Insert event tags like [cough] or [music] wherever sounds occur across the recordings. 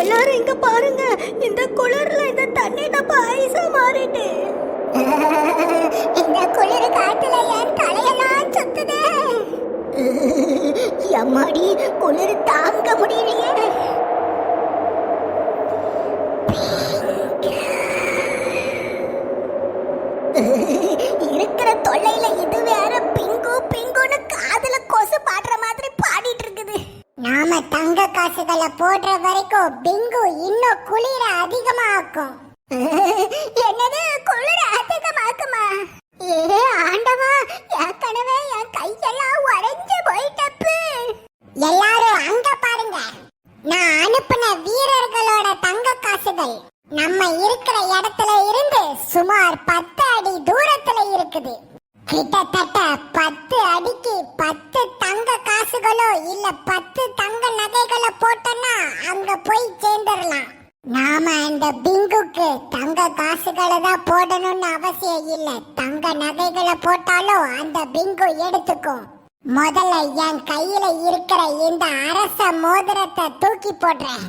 எல்லாரும் இங்க பாருங்க. இந்த குளிர்ல இந்த தண்ணி டப்பா ஐஸா மாறிட்டு. இந்த குளிர் காட்டுல என் தலையெல்லாம் சுத்துது. எம்மாடி குளிர் தாங்க முடியலையே. இருக்கிற தொல்லையில காசுகளை போடுற வரைக்கும் பிங்கு இன்னும் குளிர அதிகமாக்கும். [laughs] என்னது குளிர அதிகமாக்குமா? ஏ ஆண்டவா ஏற்கனவே என் கையெல்லாம் உடைஞ்சு போயிட்டப்பு. எல்லாரும் அங்க பாருங்க. நான் அனுப்புன வீரர்களோட தங்க காசுகள் நம்ம இருக்கிற இடத்துல இருந்து சுமார் பத்து அடி தூரத்துல இருக்குது. கிட்டத்தட்ட பத்து அடிக்கு பத்து தங்க காசுகளோ இல்ல பத்து தங்க நகைகளை போட்டோம்னா அங்க போய் சேர்ந்துடலாம் நாம இந்த பிங்குக்கு தங்க காசுகளை தான் போடணும்னு அவசியம் இல்ல. தங்க நகைகளை போட்டாலும் அந்த பிங்கு எடுத்துக்கும். முதல்ல என் கையில இருக்கிற இந்த அரச மோதிரத்தை தூக்கி போடுறேன்.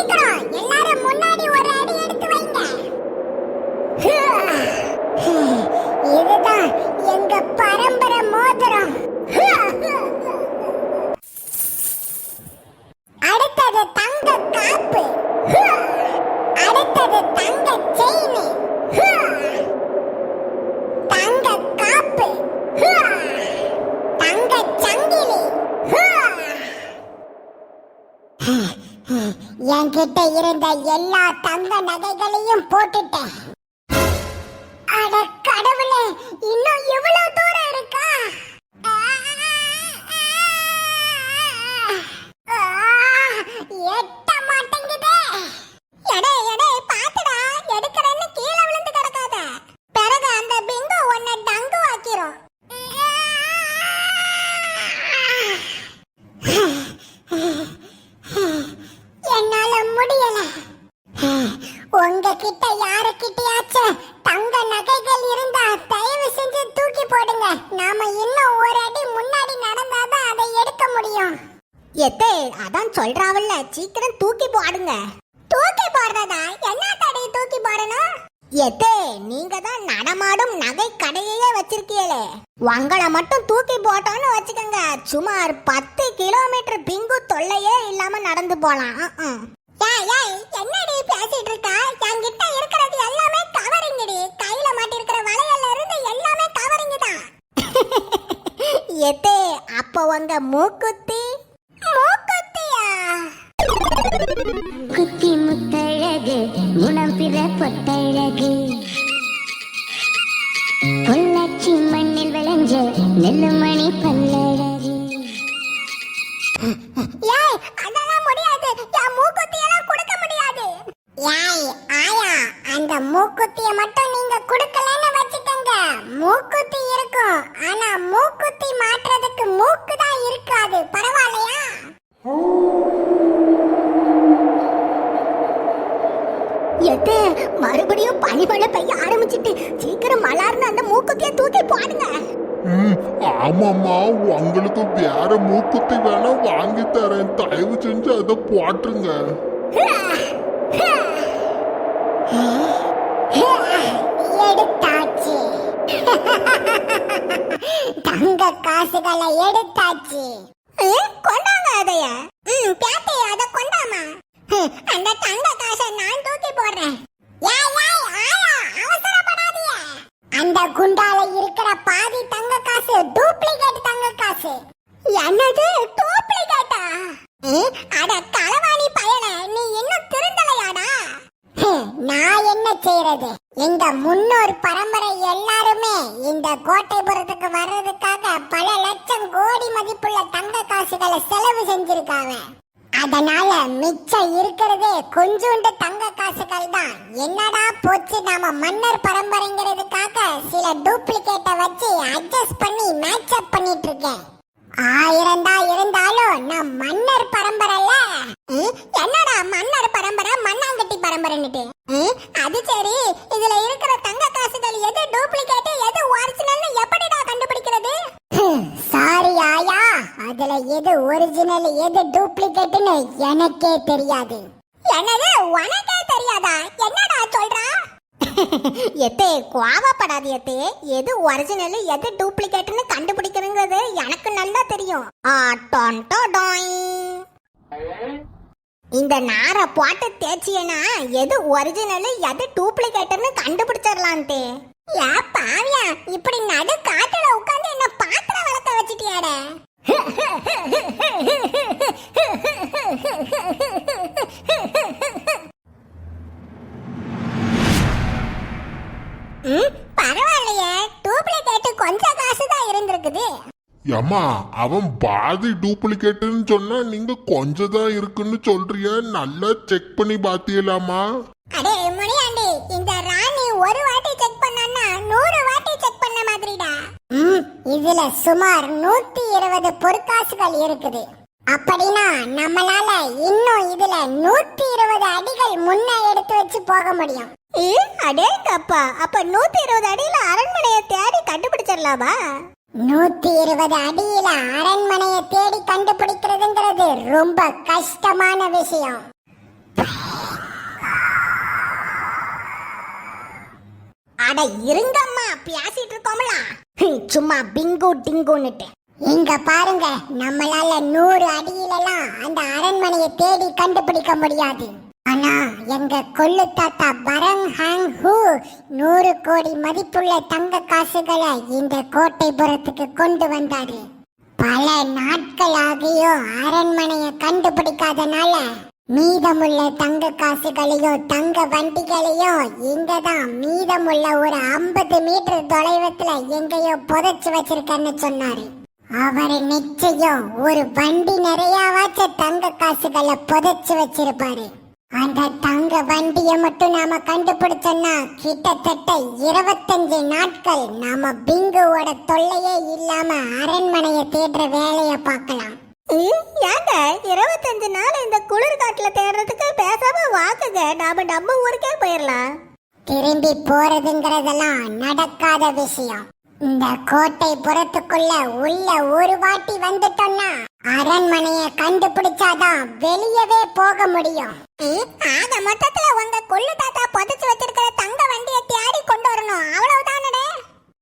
ஆ, சீக்கிரம் எல்லாரும் முன்னாடி ஒரு அடி எடுத்து வைங்க இதுதான் எங்க பரம்பரை மோதிரம் அடுத்தது தங்க காப்பு அடுத்தது தங்க செயின் தங்க காப்பு தங்க சங்கிலி என்கிட்ட இருந்த எல்லா தங்க நகைகளையும் போட்டுட்டேன். உங்ககிட்ட யாருக்கிட்டயாச்சும் தங்க நகைகள் இருந்தா தயவு செஞ்சு தூக்கி போடுங்க. நாம இன்னும் ஒரு அடி முன்னாடி நடந்தாதான் அதை எடுக்க முடியும். எத்தே அதான் சொல்றாவல்ல சீக்கிரம் தூக்கி போடுங்க. தூக்கி போடுறதா? என்ன தடை தூக்கி போடணும்? எத்தே நீங்க தான் நடமாடும் நகை கடையே வச்சிருக்கீங்களே. உங்களை மட்டும் தூக்கி போட்டோன்னு வச்சுக்கோங்க. சுமார் பத்து கிலோமீட்டர் பிங்கு தொல்லையே இல்லாம நடந்து போலாம். என்னடி பேசிட்டு இருக்கா? என்கிட்ட இருக்கிறது எல்லாமே கவரிங்கடி கையில மாட்டிருக்கிற வளையல்ல இருந்து எல்லாமே கவரிங் தான் எத்தே அப்ப உங்க மூக்குத்தி? மூக்குத்தியா? குத்தி முத்தழகு குணம் பிற பொட்டழகு பொள்ளாச்சி மண்ணில் விளைஞ்ச நெல்லுமணி மூக்குத்திய மட்டும் நீங்க கொடுக்கலன்னு வச்சுக்கோங்க. மூக்குத்தி இருக்கும். ஆனா மூக்குத்தி மாற்றுறதுக்கு மூக்கு தான் இருக்காது. பரவாயில்லையா? எட்டு மறுபடியும் பனிமழை பெய்ய ஆரம்பிச்சிட்டு சீக்கிரம் மலர்ந்து அந்த மூக்குத்திய தூக்கி போடுங்க. ஆமாம்மா உங்களுக்கு வேற மூக்குத்தி வேணா வாங்கி தரேன். தயவு செஞ்சு அதை போட்டுருங்க. தங்க காசுகளை எடுத்தாச்சு. கொண்டாங்க அதைய. ம் பேத்தி அத கொண்டாமா? அந்த தங்க காசை நான் தூக்கி போடுறேன். ஏய் ஏய் ஆயா அவசரப்படாதீங்க. அந்த குண்டால இருக்கிற பாதி தங்க காசு டூப்ளிகேட் தங்க காசு. என்னது டூப்ளிகேட்டா? அட களவாணி பயலே நீ இன்னும் திருந்தலையாடா? நான் என்ன செய்யறது இந்த முன்னோர் பரம்பரை எல்லாருமே இந்த கோட்டைபுரத்துக்கு வர்றதுக்காக பல லட்சம் கோடி மதிப்புள்ள தங்க காசுகளை செலவு செஞ்சிருக்காங்க. அதனால மிச்சம் இருக்கிறதே கொஞ்சோண்டு தங்க காசுகள் தான். என்னடா போச்சு நாம மன்னர் பரம்பரைங்கிறதுக்காக சில டூப்ளிகேட்டை வச்சு அட்ஜஸ்ட் பண்ணி மேட்ச் அப் பண்ணிட்டு இருக்கேன். டூப்ளிகேட்னு எனக்கே தெரியாது. என்னது உனக்கே தெரியாதா? என்னடா சொல்றா? [laughs] எத்தே கோவப்படாது எத்தே. எது ஒரிஜினல் எது டூப்ளிகேட்னு கண்டுபிடிக்கிறங்கிறது எனக்கு நல்லா தெரியும். ஆ, டொன் டொ இந்த நாரை போட்டு தேய்ச்சியனா எது ஒரிஜினல் எது டூப்ளிகேட்னு கண்டுபிடிச்சிடலான்ட்டு ஏ யா பாவியா இப்படி நடு காட்டுல உட்காந்து என்ன பாத்திரம் வளர்த்த வச்சிட்டியாடே. [laughs] ஏம்மா அவன் பாதி டூப்ளிகேட்டுன்னு சொன்னா நீங்க கொஞ்சம் தான் இருக்குன்னு சொல்றிய. நல்லா செக் பண்ணி பாத்தியலாமா? அடே முனியாண்டி இந்த ராணி ஒரு வாட்டி செக் பண்ணான்னா நூறு வாட்டி செக் பண்ண மாதிரிடா. ம் இதுல சுமார் நூத்தி இருபது பொற்காசுகள் இருக்குது. அப்படின்னா நம்மளால இன்னும் இதுல நூத்தி இருபது அடிகள் முன்ன எடுத்து வச்சு போக முடியும். ஏ அடேங்கப்பா அப்ப நூத்தி இருபது அடியில அரண்மனையை தேடி கண்டுபிடிச்சிடலாமா? நூத்தி இருபது அடியில அரண்மனையை தேடி கண்டுபிடிக்கிறதுங்கிறது ரொம்ப கஷ்டமான விஷயம். அட இருங்கம்மா பேசிட்டு இருக்கோம்ல. சும்மா பிங்கு டிங்குன்னுட்டு. இங்க பாருங்க நம்மளால நூறு அடியிலலாம் அந்த அரண்மனையை தேடி கண்டுபிடிக்க முடியாது. ஆனா எங்க கொள்ளு தாத்தா பரங் ஹாங் ஹூ நூறு கோடி மதிப்புள்ள தங்க காசுகளை இந்த கோட்டைபுரத்துக்கு கொண்டு வந்தாரு. பல நாட்கள் ஆகியோ அரண்மனையை கண்டுபிடிக்காதனால மீதமுள்ள தங்க காசுகளையோ தங்க வண்டிகளையும் இங்கதான் மீதமுள்ள ஒரு ஐம்பது மீட்டர் தொலைவத்துல எங்கேயோ புதைச்சு வச்சிருக்கேன்னு சொன்னாரு. அவர் நிச்சயம் ஒரு வண்டி நிறையாவாச்சும் தங்க காசுகளை புதைச்சு வச்சிருப்பாரு. அந்த தங்க வண்டியை மட்டும் நாம கண்டுபிடிச்சோம்னா கிட்டத்தட்ட இருபத்தஞ்சு நாட்கள் நாம பிங்குவோட தொல்லையே இல்லாம அரண்மனையை தேடுற வேலையை பார்க்கலாம். ஏங்க இருபத்தஞ்சு நாள் இந்த குளிர் காட்டுல தேடுறதுக்கு பேசாம வாக்குங்க. நாம நம்ம ஊருக்கே போயிடலாம் திரும்பி போறதுங்கிறதெல்லாம் நடக்காத விஷயம். இந்த கோட்டை புறத்துக்குள்ள உள்ள ஒரு வாட்டி வந்துட்டோம்னா அரண்மனைய கண்டுபிடிச்சாதான் வெளியவே போக முடியும். ஆக மொத்தத்துல உங்க கொள்ளு தாத்தா புதைச்சு வச்சிருக்கிற தங்க வண்டியை தேடி கொண்டு வரணும். அவ்வளவுதானடே?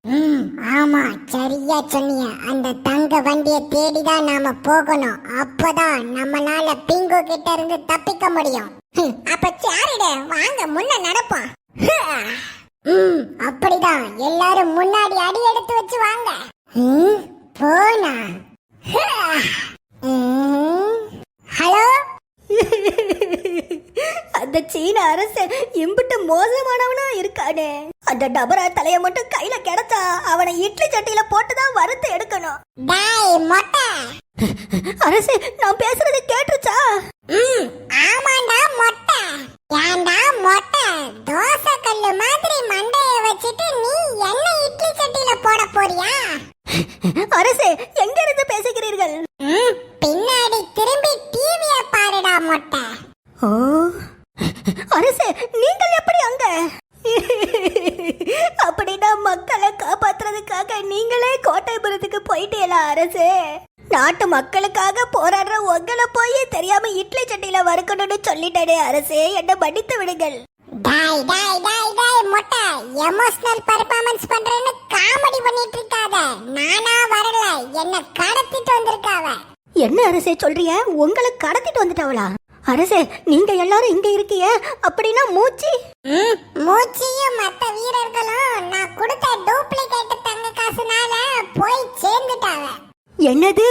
ம். ஆமா சரியா சொன்னீங்க அந்த தங்க வண்டியை தேடிதான் நாம போகணும். அப்பதான் நம்மளால பிங்கு கிட்ட இருந்து தப்பிக்க முடியும். அப்ப சரிடே வாங்க முன்ன நடப்போம். ம். அப்படிதான் எல்லாரும் முன்னாடி அடி எடுத்து வச்சு வாங்க. போனா. ஹலோ? அந்த சீன அரசன் எம்பிட்டு மோசமானவனா இருக்கானே. அந்த டபரா தலைய மட்டும் கையில கிடைச்சா அவனை இட்லி சட்டியில போட்டுதான் வறுத்து எடுக்கணும். டாய் மொட்டை. அரசே நான் பேசுறது கேட்டுச்சா? ம் ஆமாண்டா மொட்டை. ஏன்டா மொட்டை? தோசை கல்லு மாதிரி மண்டைய வச்சுட்டு நீ என்ன இட்லி சட்டியில போட போறியா? அரசே எங்க இருந்து பேசுகிறீர்கள்? ம், பின்னாடி திரும்பி டிவிய பாருடா மொட்டை ஓ அரசே நீங்கள் எப்படி அங்க அப்படின்னா மக்களை காப்பாத்துறதுக்காக நீங்களே கோட்டைபுரத்துக்கு போயிட்டீங்களா அரசே நாட்டு மக்களுக்காக போராடுற உங்களை போய் தெரியாம இட்லி சட்டியில வறுக்கணும்னு சொல்லிட்டேனே அரசே என்ன மன்னித்து விடுங்கள். டாய் டாய் டாய் டாய் மொட்டை. எமோஷனல் பெர்ஃபார்மன்ஸ் பண்றேன்னு காமெடி பண்ணிட்டு இருக்காத நானா வரல. என்ன கடத்திட்டு வந்திருக்காவ என்ன அரசே சொல்றிய? உங்களை கடத்திட்டு வந்துட்டவளா? அரசே நீங்க எல்லாரும் இங்க இருக்கீங்க அப்படின்னா மூச்சு? மூச்சியும் மத்த வீரர்களும் நான் கொடுத்த டூப்ளிகேட் தங்க காசுனால போய் சேர்ந்துட்டாவ என்னது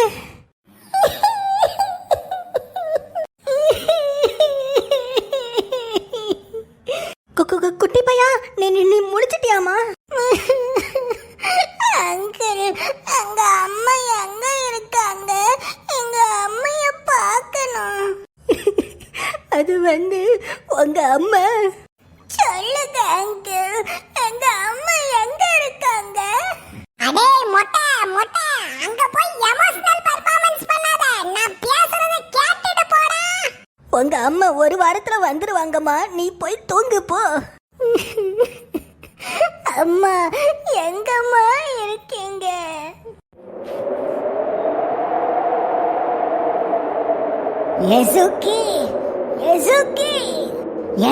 கு- கு- கு- குட்டி பையா நீ நீ முடிச்சிட்டியாமா அங்கிள் அங்க அம்மா எங்க இருக்காங்க? எங்க அம்மைய பார்க்கணும். அது வந்து உங்க அம்மா. சொல்லுங்க அங்கிள். எங்க அம்மா எங்க இருக்காங்க? அடே மொட்டை மொட்டை. அங்க போய் எமோஷனல் பெர்ஃபார்மன்ஸ் பண்ணாத. நான் பேசுறத கேட்டுட்டு போடா. உங்க அம்மா ஒரு வாரத்துல வந்துருவாங்கம்மா. நீ போய் தூங்கு போ. அம்மா எங்கம்மா இருக்கீங்க? எசுகி எசுகி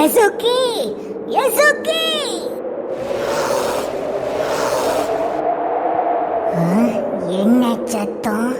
எசுகி எசுகி என்ன சத்தம்?